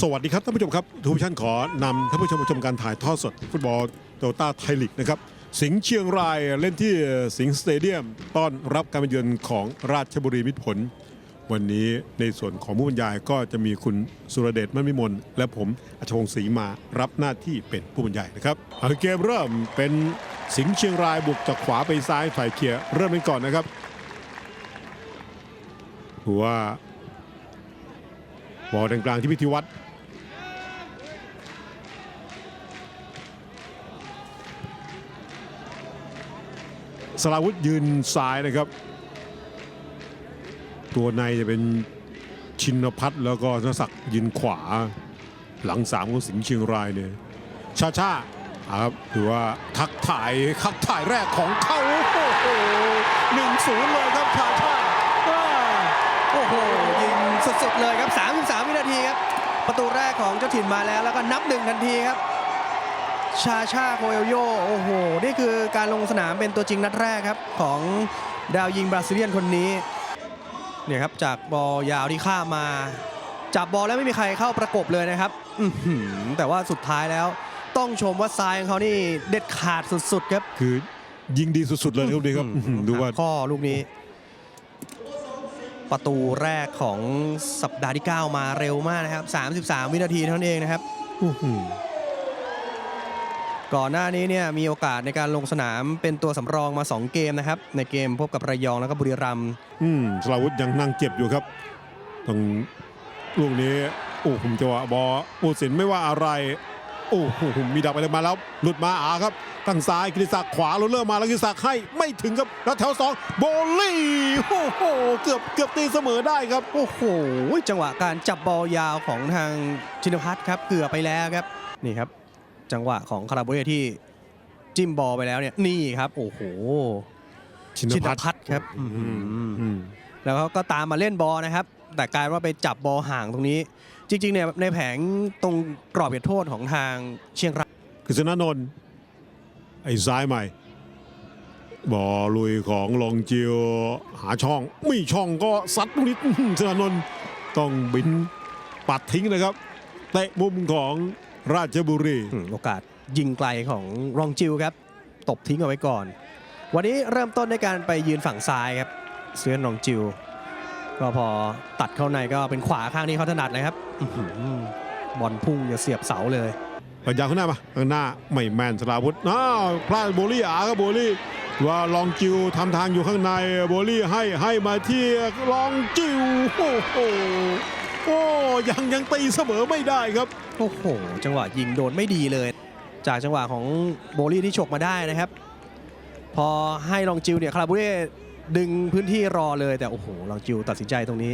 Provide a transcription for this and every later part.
สวัสดีครับท่านผู้ชมครับทูวิชั่นขอนำท่านผู้ชมชมการถ่ายทอดสด ฟุตบอลโตต้าไทยลีกนะครับสิงห์เชียงรายเล่นที่สิงห์สเตเดียมต้อนรับการมาเยือนของราชบุรีมิตรผล วันนี้ในส่วนของผู้บรรยายก็จะมีคุณสุรเดชมั่นมิมลและผมอัชวงศ์ศรีมารับหน้าที่เป็นผู้บรรยายนะครับเกมเริ่มเป็นสิงห์เชียงรายบุกจากขวาไปซ้ายฝ่ายเคลียร์เริ่มเป็นก่อนนะครับหัว บอลตรงกลางที่พิธีวัตรสราวุธยืนซ้ายนะครับ ตัวในจะเป็นชินพัฒน์แล้วก็นศักดิ์ยืนขวา หลังสามของสิงห์เชียงรายเนี่ยชาชาครับถือว่าทักถ่ายทักถ่ายแรกของเขาโอ้โหหนึ่งศูนย์เลยครับชาชาโอ้โหยิงสุดๆเลยครับ33วินาทีครับ ประตูแรกของเจ้าถิ่นมาแล้วแล้วก็นับหนึ่งทันทีครับ ชาชาโคเอลโยโอ้โห นี่คือการลงสนามเป็นตัวจริงนัดแรกครับ ของดาวยิงบราซิเลียนคนนี้เนี่ยครับจากบอลยาวที่ข้ามมาจับบอลแล้วไม่มีใครเข้าประกบเลยนะครับอื้อหือแต่ว่าสุดท้ายแล้ว ต้องชมว่าซ้ายของเขานี่เด็ดขาดสุดๆครับคือยิงดีสุดๆเลยครับดีครับอื้อหือดูว่าข้อลูกนี้ ประตูแรกของสัปดาห์ที่ 9 มาเร็วมากนะครับ 33 วินาทีเท่านั้นเองนะครับอื้อหือก่อนหน้านี้เนี่ยมีโอกาสในการลงสนามเป็นตัวสำรองมา 2 เกมนะครับ ในเกมพบกับระยองแล้วก็บุรีรัมย์อืมสราวุธยังนั่งเจ็บอยู่ครับตรงลูกนี้โอ้ผมจังหวะบอลผู้สินไม่ว่าอะไร โอ้โหมีดักไปเลยมาแล้วหลุดมาอาครับตั้งซ้ายกิติศักดิ์ขวาเราเริ่มมาแล้วกิติศักดิ์ให้ไม่ถึงครับแล้วแถวสองโบลี่โอ้โหเกือบเกือบตีเสมอได้ครับโอ้โหจังหวะการจับบอลยาวของทางชินพัฒน์ครับเกือบไปแล้วครับนี่ครับ จังหวะของคาราโบเรียที่จิ้มบอลไปแล้วเนี่ยนี่ครับโอ้โหชินชินพัฒน์พัฒน์ครับอื้อหืออืมแล้วเขาก็ตามมาเล่นบอลนะครับ แต่กลายว่าไปจับบอลห่างตรงนี้ จริงๆเนี่ยในแผงตรงกรอบเขตโทษของทางเชียงรายกฤษณนนท์ไอ้ซ้ายใหม่ บอลลุยของลองเจียวหาช่องไม่ช่องก็ซัดลูกนิดอื้อหือชนนนท์ต้องบินปัดทิ้งนะครับเตะมุมของราชบุรีอืมโอกาสยิงไกลของรองจิวครับ ตบทิ้งเอาไว้ก่อน วันนี้เริ่มต้นในการไปยืนฝั่งซ้ายครับเสือนรองจิว ก็พอตัดเข้าในก็เป็นขวาข้างนี้เขาถนัดเลยครับอื้อหือบอลพุ่งจะเสียบเสาเลยปัญญาข้างหน้ามาข้างหน้าไม่แมนสลาวุธอ้าวพลาดโบลี่อาครับโบลี่ว่าลองจิวทำทางอยู่ข้างในโบลี่ให้ให้มาที่ลองจิวโอ้โหโอ้ยังยังตีเสมอไม่ได้ครับโอ้โหจังหวะยิงโดนไม่ดีเลย จากจังหวะของโบลี่ที่ฉกมาได้นะครับ พอให้ลองจิวเนี่ยคาราบูเร่ ดึงพื้นที่รอเลยแต่โอ้โหลองจิวตัดสินใจตรงนี้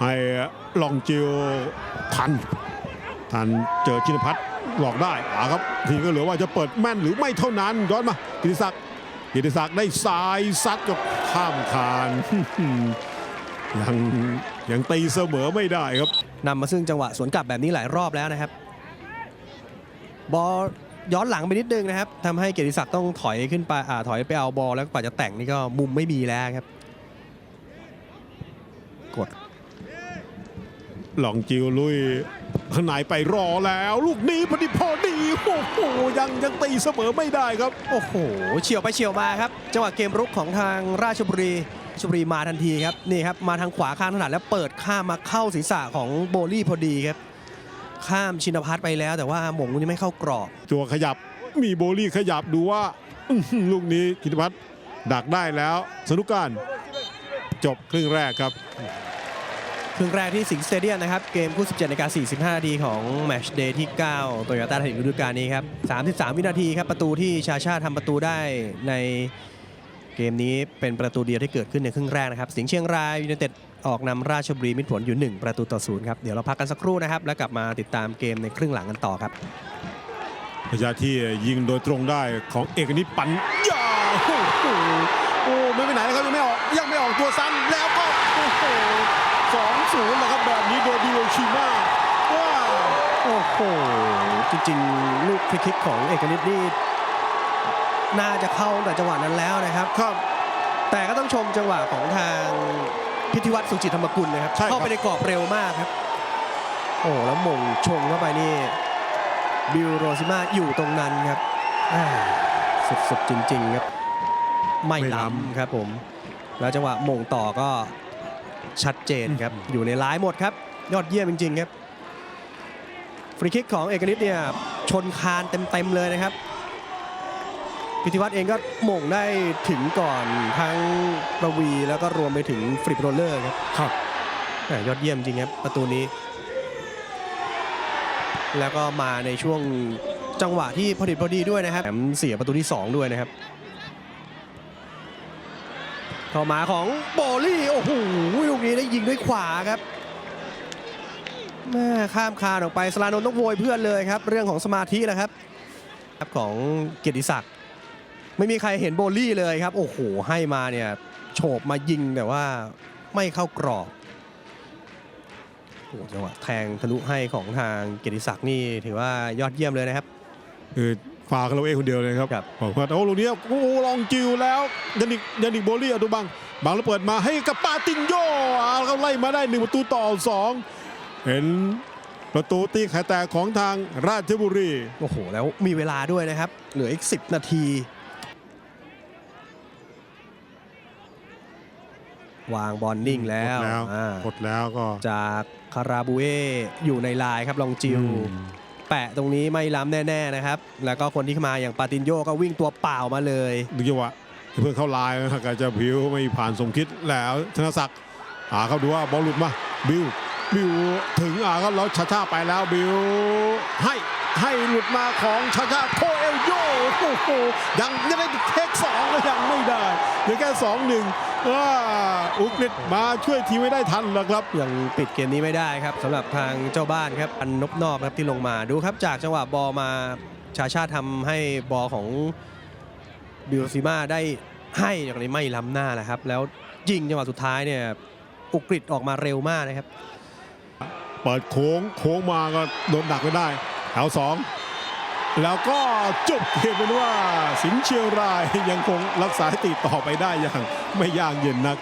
ให้ลองจิวทันทันเจอชินพัฒน์หลอกได้อาครับ ทีก็เหลือว่าจะเปิดแม่นหรือไม่เท่านั้นย้อนมากิติศักดิ์กิติศักดิ์ได้สายซัดกับข้ามคานยังยังตีเสมอไม่ได้ครับนำมาซึ่งจังหวะสวนกลับแบบนี้หลายรอบแล้วนะครับ บอล ย้อนหลังไปนิดนึงนะครับทำให้เกียรติศักดิ์ต้องถอยขึ้นไปอ่าถอยไปเอาบอลแล้วกว่าจะแต่งนี่ก็มุมไม่มีแล้วครับ กด หลองจิวลุยข้างในไปรอแล้ว ลูกนี้พอดีพอดีโอ้โหยังยังตีเสมอไม่ได้ครับ โอ้โหเฉียวไปเฉียวมาครับ จังหวะเกมรุกของทางราชบุรีราชบุรีมาทันทีครับนี่ครับมาทางขวาข้างถนัดแล้วเปิดข้ามมาเข้าศีรษะของโบลี่พอดีครับ ข้ามชินพัฒน์ไปแล้ว แต่ว่าหม่งลูกนี้ไม่เข้ากรอบตัวขยับมีโบลี่ขยับดูว่าอื้อหือลูกนี้กิติพัฒน์ดักได้แล้ว สนุกการจบครึ่งแรกครับ ครึ่งแรกที่สิงห์สเตเดียมนะครับ เกมคู่ 17นาฬิกา45นาทีของแมตช์เดย์ที่ 9 โตโยต้าไทยฤดูกาลนี้ครับ 33 วินาทีครับ ประตูที่ชาชาทำประตูได้ในเกมนี้เป็นประตูเดียวที่เกิดขึ้นในครึ่งแรกนะครับ สิงห์เชียงรายยูไนเต็ด ออกนำราชบุรีมิตรผลอยู่ 1 ประตูต่อศูนย์ครับ เดี๋ยวเราพักกันสักครู่นะครับ แล้วกลับมาติดตามเกมในครึ่งหลังกันต่อครับระยะที่ยิงโดยตรงได้ของเอกนิตปัญญาโอ้โหโอ้ไม่ไปไหนนะครับยังไม่ออกยังไม่ออกตัวซ้ำแล้วก็โอ้โหสองศูนย์นะครับแบบนี้โดยดิโอชิมาว้าวโอ้โหจริงๆ ลูกฟรีคิกของเอกนิตนี่น่าจะเข้าตั้งแต่จังหวะนั้นแล้วนะครับครับแต่ก็ต้องชมจังหวะของทาง พิธีวัตรสุจิตธรรมกุลนะครับ ใช่ครับ เข้าไปในกรอบเร็วมากครับ โอ้แล้วหมงชงเข้าไปนี่บิลโรซิมาอยู่ตรงนั้นครับอ่าสุดๆจริง ๆ ครับ ไม่ไม่ล้ำล้ำครับผม แล้วจังหวะหมงต่อก็ชัดเจนครับ อยู่ในลายหมดครับ ยอดเยี่ยมจริง ๆ ครับ ฟรีคิกของเอกนิตเนี่ยชนคานเต็ม ๆ เลยนะครับ พิธีวัตรเองก็หม่งได้ถึงก่อนทั้งประวีแล้วก็รวมไปถึงฟริปโรลเลอร์ครับครับแหม่ยอดเยี่ยมจริงครับประตูนี้ แล้วก็มาในช่วงจังหวะที่พอดีพอดีด้วยนะครับแถมเสียประตูที่ 2 ด้วยนะครับเข้ามาของโบลี่โอ้โหลูกนี้ได้ยิงด้วยขวาครับแม่ข้ามคานออกไปสลานนท์ต้องโวยเพื่อนเลยครับ เรื่องของสมาธินะครับครับ ของเกียรติศักดิ์ ไม่มีใครเห็นโบลี่เลยครับ โอ้โห ให้มาเนี่ยโฉบมายิงแต่ว่าไม่เข้ากรอบโอ้โหจังหวะแทงทะลุให้ของทางเกียรติศักดิ์นี่ถือว่ายอดเยี่ยมเลยนะครับ คือฝากเราเองคนเดียวเลยครับครับ บอกว่าโอ้ลูกนี้โอ้ลองจิวแล้วยันิกยันิกโบลี่เอาดูบังบังแล้วเปิดมาให้กับปาตินโยเอาเขาไล่มาได้หนึ่งประตูต่อสองเห็นประตูตีไข่แตกของทางราชบุรี โอ้โห แล้วมีเวลาด้วยนะครับ เหลืออีก 10 นาที วางบอลนิ่งแล้วกดแล้วอ่ากดแล้วก็จากคาราบูเออยู่ในลายครับลองจิวอืมแปะตรงนี้ไม่ล้ำแน่ ๆนะครับ แล้วก็คนที่เข้ามาอย่างปาตินโยก็วิ่งตัวเปล่ามาเลยดูจังหวะเพื่อนเข้าลายนะครับอาจจะผิวไม่ผ่านสมคิดแล้วธนศักดิ์หาเขาดูว่าบอลหลุดมาบิวบิวถึงอ่าครับแล้วชาชาไปแล้วบิวให้ ให้หลุดมาของชาชาโคเอลโยโอ้โหยังยังได้เทคสองก็ยังไม่ได้เหลือแค่สองหนึ่งว่าอุกฤษมาช่วยทีมไม่ได้ทันแล้วครับยังปิดเกมนี้ไม่ได้ครับสำหรับทางเจ้าบ้านครับอันนบนอกครับที่ลงมาดูครับจากจังหวะบอลมาชาชาทำให้บอลของบิลซิมาได้ให้อย่างนี้ไม่ล้ำหน้านะครับ แล้วยิงจังหวะสุดท้ายเนี่ยอุกฤษออกมาเร็วมากนะครับ เปิดโค้งโค้งมาก็โดนดักไม่ได้ แถวสองแล้วก็จบเกมเป็นว่าสิงเชียงรายยังคงรักษาสถิติต่อไปได้อย่างไม่ยากเย็นนัก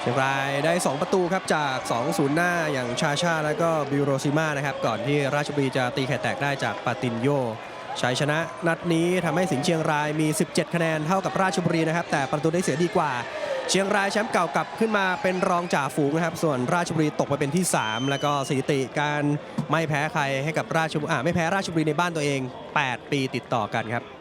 เชียงรายได้ 2 ประตูครับจาก 2 ศูนย์หน้าอย่างชาชาแล้วก็บิโรซิมานะครับก่อนที่ราชบุรีจะตีไข่แตกได้จากปาตินโยชัยชนะนัดนี้ทำให้สิงห์เชียงรายมี 17 คะแนนเท่ากับราชบุรีนะครับแต่ประตูได้เสียดีกว่า เชียงรายแชมป์เก่ากลับขึ้นมาเป็นรองจ่าฝูงนะครับ ส่วนราชบุรีตกไปเป็นที่ 3 แล้วก็สถิติการไม่แพ้ใครให้กับราชบุรีอ่าไม่แพ้ราชบุรีในบ้านตัวเอง 8 ปีติดต่อกันครับ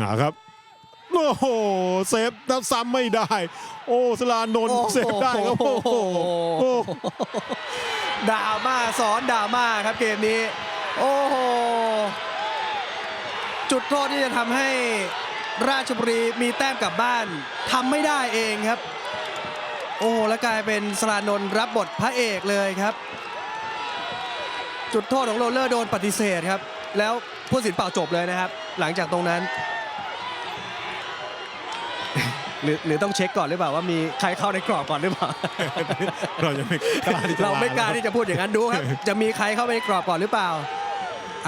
หาครับโอ้โหเซฟแล้วซ้ำไม่ได้ โอ้สลานนท์เซฟได้ครับโอ้โหโอ้ดราม่าซ้อนดราม่าครับเกมนี้ โอ้โหจุดโทษที่จะทำให้ราชบุรีมีแต้มกลับบ้านทำไม่ได้เองครับ โอ้โหแล้วกลายเป็นสลานนท์รับบทพระเอกเลยครับ จุดโทษของโรลเลอร์โดนปฏิเสธครับ แล้วผู้สินเป่าจบเลยนะครับ หลังจากตรงนั้น หรือหรือต้องเช็คก่อนหรือเปล่าว่ามีใครเข้าในกรอบก่อนหรือเปล่า เรายังไม่กล้าที่จะเราไม่กล้าที่จะพูดอย่างนั้นดูครับ จะมีใครเข้าไปในกรอบก่อนหรือเปล่า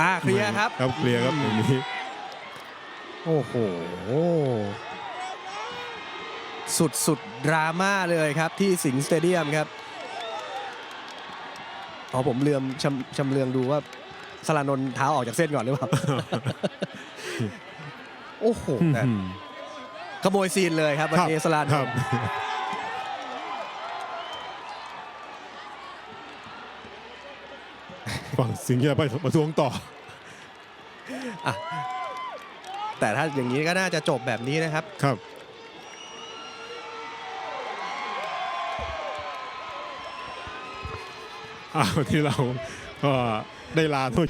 อ่าเคลียร์ครับ ครับเคลียร์ครับตรงนี้โอ้โห สุดสุดดราม่าเลยครับที่สิงห์สเตเดียมครับ อ๋อผมเลือมชำชำเลืองดูว่าสลานนท์เท้าออกจากเส้นก่อนหรือเปล่า โอ้โหแต่ ขโมยซีนเลยครับวันนี้สลานนครับท์ฝั่งสิงห์จะไปประท้วงต่อ แต่ถ้าอย่างนี้ก็น่าจะจบแบบนี้นะครับ ครับ อ้าวที่เราก็ได้ลาทุก